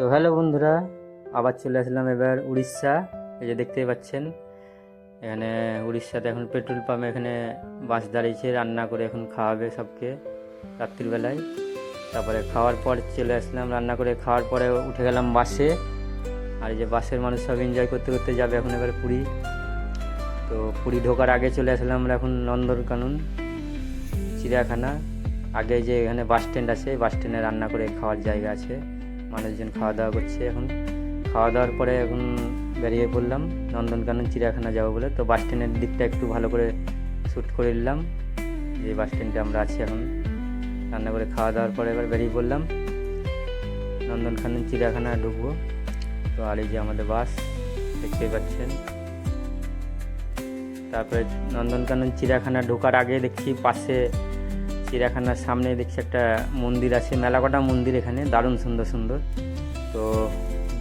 তো হ্যালো বন্ধুরা, আবার চলে আসলাম এবার উড়িষ্যা। এই যে দেখতেই পাচ্ছেন, এখানে উড়িষ্যাতে এখন পেট্রোল পাম্পে, এখানে বাস দাঁড়িয়েছে, রান্না করে এখন খাওয়াবে সবকে রাত্রিবেলায়। তারপরে খাওয়ার পর চলে আসলাম, রান্না করে খাওয়ার পরে উঠে গেলাম বাসে। আর এই যে বাসের মানুষ সব এনজয় করতে করতে যাবে এখন এবার পুরী। তো পুরী ঢোকার আগে চলে আসলাম আমরা এখন নন্দনকানন, চিড়িয়াখানা। আগে যে এখানে বাস স্ট্যান্ড আছে, বাস স্ট্যান্ডে রান্না করে খাওয়ার জায়গা আছে। মানুষজন খাওয়া দাওয়া করছে এখন। খাওয়া দাওয়ার পরে এখন বেরিয়ে পড়লাম, নন্দনকানন চিড়িয়াখানা যাব বলে। তো বাস স্ট্যান্ডের দিকটা একটু ভালো করে শ্যুট করে নিলাম। যে বাস স্ট্যান্ডে আমরা আছি এখন। রান্না করে খাওয়া দাওয়ার পরে এবার বেরিয়ে পড়লাম। নন্দনকানন চিড়িয়াখানা ঢুকবো। তো আর এই যে আমাদের বাস দেখতেই পাচ্ছেন। তারপরে নন্দনকানন চিড়িয়াখানা ঢোকার আগে দেখছি পাশে চিড়িয়াখানার সামনে দেখছি একটা মন্দির আছে মেলা কটা মন্দির এখানে, দারুণ সুন্দর সুন্দর। তো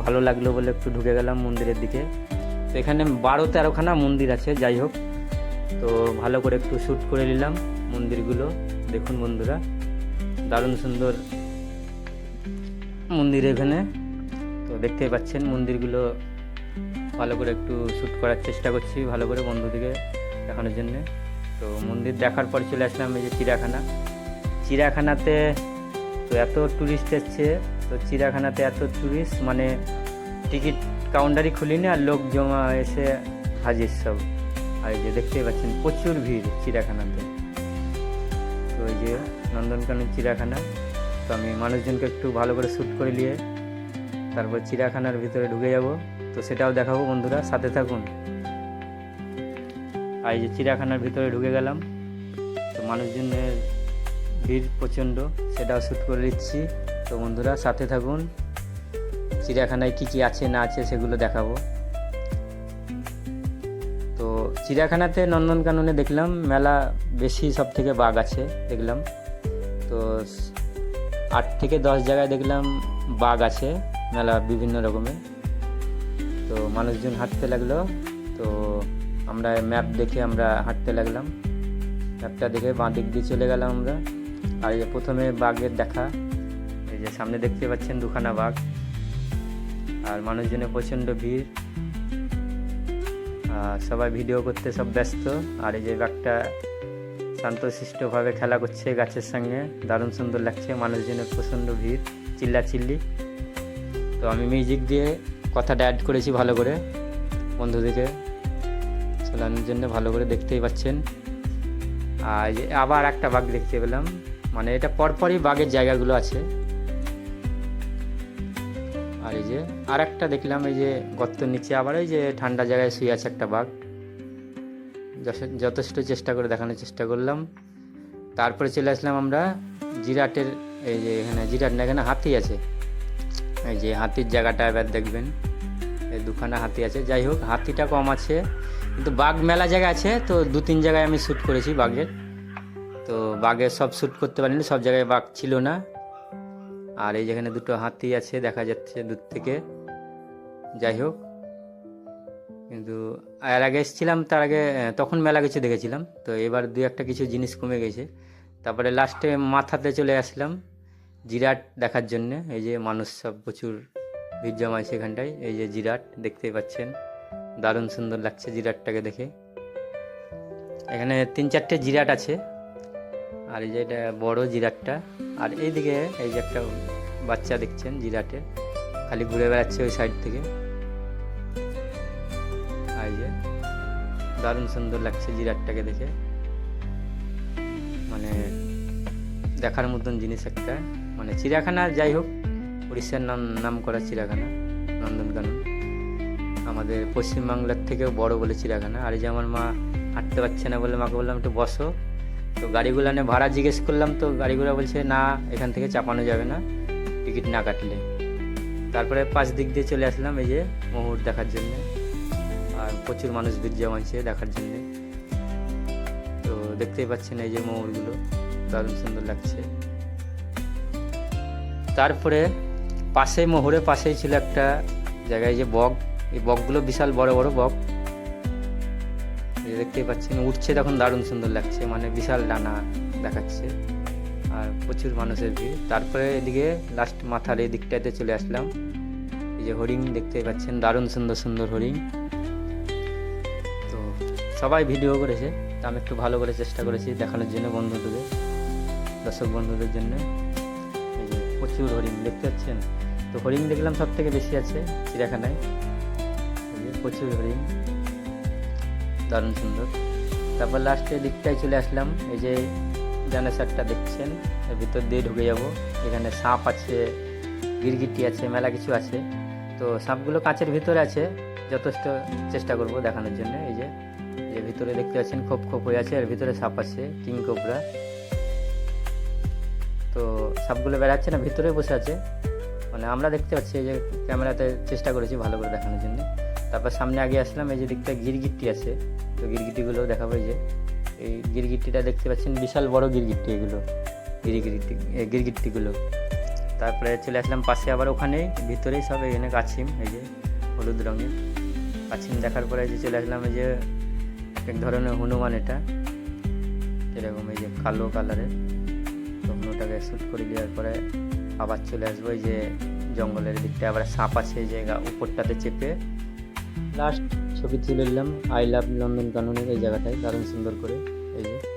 ভালো লাগল বলে একটু ঢুকে গেলাম মন্দিরের দিকে। তো এখানে বারো তেরোখানা মন্দির আছে, যাই হোক। তো ভালো করে একটু শ্যুট করে নিলাম মন্দিরগুলো। দেখুন বন্ধুরা, দারুণ সুন্দর মন্দির এখানে। তো দেখতেই পাচ্ছেন মন্দিরগুলো। ভালো করে একটু শ্যুট করার চেষ্টা করছি, ভালো করে বন্ধুদিকে দেখানোর জন্যে। তো মন্দির দেখার পর চলে আসলাম এই যে চিড়িয়াখানা। চিড়িয়াখানাতে তো এত ট্যুরিস্ট এসছে, তো চিড়িয়াখানাতে এত ট্যুরিস্ট মানে টিকিট কাউন্টারই খুলি খুলিনি আর লোক জমা এসে হাজির সব। আর এই যে দেখতেই পাচ্ছেন, প্রচুর ভিড় চিড়িয়াখানাতে। তো এই যে নন্দনকানন চিড়িয়াখানা, তো আমি মানুষজনকে একটু ভালো করে শ্যুট করে নিয়ে তারপর চিড়িয়াখানার ভিতরে ঢুকে যাব। তো সেটাও দেখাবো বন্ধুরা, সাথে থাকুন। আর এই যে চিড়িয়াখানার ভিতরে ঢুকে গেলাম। তো মানুষজনের ভিড় প্রচণ্ড, সেটাও শ্যুট করে দিচ্ছি তো বন্ধুরা, সাথে থাকুন। চিড়িয়াখানায় কী কী আছে, না আছে, সেগুলো দেখাবো। তো চিড়িয়াখানাতে নন্দনকাননে দেখলাম, মেলা বেশি সব থেকে বাঘ আছে, দেখলাম। তো আট থেকে দশ জায়গায় দেখলাম বাঘ আছে, মেলা বিভিন্ন রকমের। তো মানুষজন হাঁটতে লাগল। আমরা ম্যাপ দেখে আমরা হাঁটতে লাগলাম। ম্যাপটা দেখে বাঁ দিক দিয়ে চলে গেলাম আমরা। আর এই প্রথমে বাঘের দেখা, এই যে সামনে দেখতে পাচ্ছেন দুখানা বাঘ। আর মানুষজনের প্রচণ্ড ভিড়। সবাই ভিডিও করতে সব ব্যস্ত। আর এই যে বাঘটা শান্তশিষ্টভাবে খেলা করছে গাছের সঙ্গে। দারুণ সুন্দর লাগছে মানুষজনের প্রচণ্ড ভিড় চিল্লা চিল্লি তো আমি মিউজিক দিয়ে কথাটা অ্যাড করেছি ভালো করে বন্ধুদেরকে। শোনানোর জন্য ভালো করে দেখতেই পাচ্ছেন। আর আবার একটা বাঘ দেখতে পেলাম। মানে এটা পরপরই বাঘের জায়গাগুলো আছে। আর এই যে আর একটা দেখলাম, এই যে গর্তর নিচে আবার এই যে ঠান্ডা জায়গায় শুয়ে আছে একটা বাঘ। যথে- যথেষ্ট চেষ্টা করে দেখানোর চেষ্টা করলাম। তারপরে চলে আসলাম আমরা জিরাটের, এই যে এখানে জিরাট না, এখানে হাতি আছে। এই যে হাতির জায়গাটা এবার দেখবেন। এই দুখানা হাতি আছে। যাই হোক, হাতিটা কম আছে। কিন্তু বাঘ মেলা জায়গা আছে, তো দু তিন জায়গায় আমি শ্যুট করেছি বাঘের। তো বাঘের সব শ্যুট করতে পারিনি, সব জায়গায় বাঘ ছিল না। আর এই যেখানে দুটো হাতি আছে, দেখা যাচ্ছে দূর থেকে। যাই হোক, কিন্তু এর আগে এসেছিলাম, তার আগে তখন মেলা কিছু দেখেছিলাম। তো এবার দু একটা কিছু জিনিস কমে গেছে। তারপরে লাস্টে মাথাতে চলে আসলাম, জিরাট দেখার জন্য। এই যে মানুষ সব প্রচুর ভিড় জমাইছে এখানটায় এই যে জিরাট, দেখতেই পাচ্ছেন। দারুণ সুন্দর লাগছে জিরাটটাকে দেখে। এখানে তিন চারটে জিরাট আছে, আর এই যে এটা বড় জিরাটটা। আর এইদিকে এই যে একটা বাচ্চা দেখছেন জিরাটে, খালি ঘুরে বেড়াচ্ছে ওই সাইড থেকে। আর যে দারুণ সুন্দর লাগছে জিরাটটাকে দেখে। মানে দেখার মতন জিনিস একটা। মানে চিড়িয়াখানা যাই হোক, উড়িষ্যার নাম নাম করা চিড়িয়াখানা, নন্দনকানন। আমাদের পশ্চিমবাংলার থেকেও বড় বলে চিড়িয়াখানা। আর এই যে আমার মা হাঁটতে পারছে না বলে মাকে বললাম, একটু বসো। তো গাড়িগুলো নিয়ে ভাড়া জিজ্ঞেস করলাম, তো গাড়িগুলো বলছে, না, এখান থেকে চাপানো যাবে না, টিকিট না কাটলে। তারপরে পাঁচ দিক দিয়ে চলে আসলাম এই যে মহুর দেখার জন্য, আর প্রচুর মানুষ ভিড় জমাইছে দেখার জন্য। তো দেখতেই পাচ্ছেন এই যে ময়ূরগুলো দারুণ সুন্দর লাগছে। তারপরে পাশে মোহরের পাশেই ছিল একটা জায়গায় যে বক। এই বকগুলো বিশাল বড় বড় বক। দেখতেই পাচ্ছেন, উঠছে তখন দারুণ সুন্দর লাগছে মানে বিশাল ডানা দেখাচ্ছে, আর প্রচুর মানুষের ভিড়। তারপরে এদিকে লাস্ট মাথার এই দিকটাতে চলে আসলাম। এই যে হরিণ দেখতে পাচ্ছেন, দারুণ সুন্দর সুন্দর হরিণ। তো সবাই ভিডিও করেছে, তা আমি একটু ভালো করে চেষ্টা করেছি দেখানোর জন্য বন্ধুদের, দর্শক বন্ধুদের জন্য। প্রচুর হরিণ দেখতে পাচ্ছেন। তো হরিণ দেখলাম সব থেকে বেশি আছে, চিড়িয়াখানায়। প্রচুর হরিণ। দারুণ সুন্দর। তারপর লাস্টে দিকটায় চলে আসলাম। এই যে ডাইনোসরটা দেখছেন, এর ভিতর দিয়ে ঢুকে যাব। এখানে সাপ আছে, গিরগিটি আছে, মেলা কিছু আছে। তো সাপগুলো কাঁচের ভিতরে আছে। যথেষ্ট চেষ্টা করব দেখানোর জন্য। এই যে যে ভিতরে দেখতে পাচ্ছেন খোপ খোপ হয়ে আছে, এর ভিতরে সাপ আছে, কিং কোবরা। তো সাপগুলো বেড়াচ্ছে না, ভিতরে বসে আছে। মানে আমরা দেখতে পাচ্ছি এই যে ক্যামেরাতে চেষ্টা করেছি ভালো করে দেখানোর জন্য। তারপর সামনে আগে আসলাম, এই যে দিকটা গিরগিট্টি আছে, তো গিরগিটিগুলো দেখাবো এই যে। এই গিরগিট্টিটা দেখতে পাচ্ছেন, বিশাল বড় গিরগিট্টি এগুলো গিরিগিরিটি গিরগিট্টিগুলো। তারপরে চলে আসলাম পাশে আবার ওখানে, ভিতরেই সব এখানে কাছিম, এই যে হলুদ রঙের। কাছিম দেখার পরে যে চলে আসলাম এই যে এক ধরনের হনুমান এটা এরকম এই যে কালো কালারের। তখন ওটাকে শ্যুট করে দেওয়ার পরে আবার চলে আসব এই যে জঙ্গলের দিকটা, আবার সাপ আছে এই জায়গা উপরটাতে চেপে। লাস্ট ছবি তুলে নিলাম আই লাভ লন্ডন কাননের এই জায়গাটায়, দারুণ সুন্দর করে, এই যে।